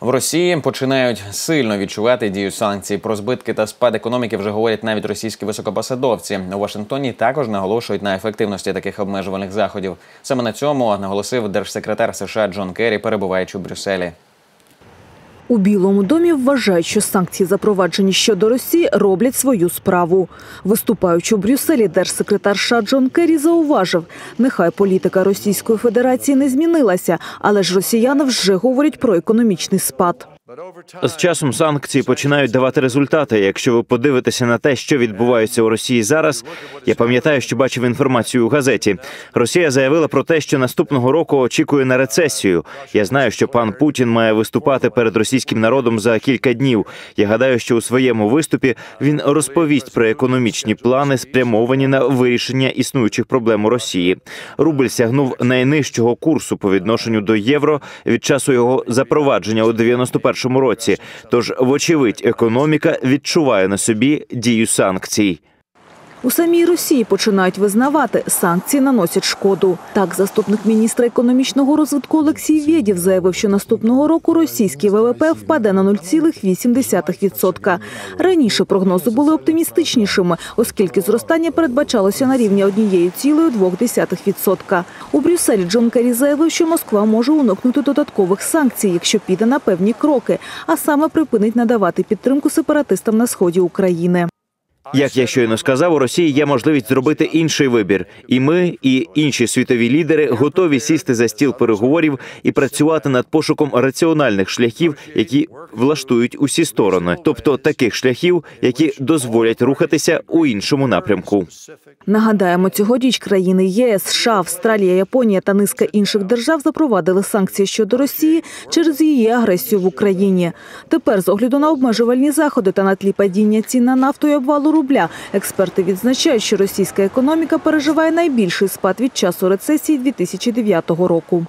В Росії починають сильно відчувати дію санкцій. Про збитки та спад економіки вже говорять навіть російські високопосадовці. У Вашингтоні також наголошують на ефективності таких обмежувальних заходів. Саме на цьому наголосив держсекретар США Джон Керрі, перебуваючи у Брюсселі. У Білому домі вважають, що санкції, запроваджені щодо Росії, роблять свою справу. Виступаючи у Брюсселі, держсекретар США Джон Керрі зауважив, нехай політика Російської Федерації не змінилася, але ж росіяни вже говорять про економічний спад. З часом санкції починають давати результати. Якщо ви подивитеся на те, що відбувається у Росії зараз, я пам'ятаю, що бачив інформацію у газеті. Росія заявила про те, що наступного року очікує на рецесію. Я знаю, що пан Путін має виступати перед російським народом за кілька днів. Я гадаю, що у своєму виступі він розповість про економічні плани, спрямовані на вирішення існуючих проблем у Росії. Рубль сягнув найнижчого курсу по відношенню до євро від часу його запровадження у 91 році. Тож, вочевидь, економіка відчуває на собі дію санкцій. У самій Росії починають визнавати, санкції наносять шкоду. Так, заступник міністра економічного розвитку Олексій Вєдів заявив, що наступного року російський ВВП впаде на 0,8%. Раніше прогнози були оптимістичнішими, оскільки зростання передбачалося на рівні 1,2%. У Брюсселі Джон Керрі заявив, що Москва може уникнути додаткових санкцій, якщо піде на певні кроки, а саме припинить надавати підтримку сепаратистам на сході України. Як я щойно сказав, у Росії є можливість зробити інший вибір, і ми, і інші світові лідери готові сісти за стіл переговорів і працювати над пошуком раціональних шляхів, які влаштують усі сторони, тобто таких шляхів, які дозволять рухатися у іншому напрямку. Нагадаємо, цьогоріч країни ЄС, США, Австралія, Японія та низка інших держав запровадили санкції щодо Росії через її агресію в Україні. Тепер, з огляду на обмежувальні заходи та на тлі падіння цін на нафту і обвалу рубля, експерти відзначають, що російська економіка переживає найбільший спад від часу рецесії 2009 року.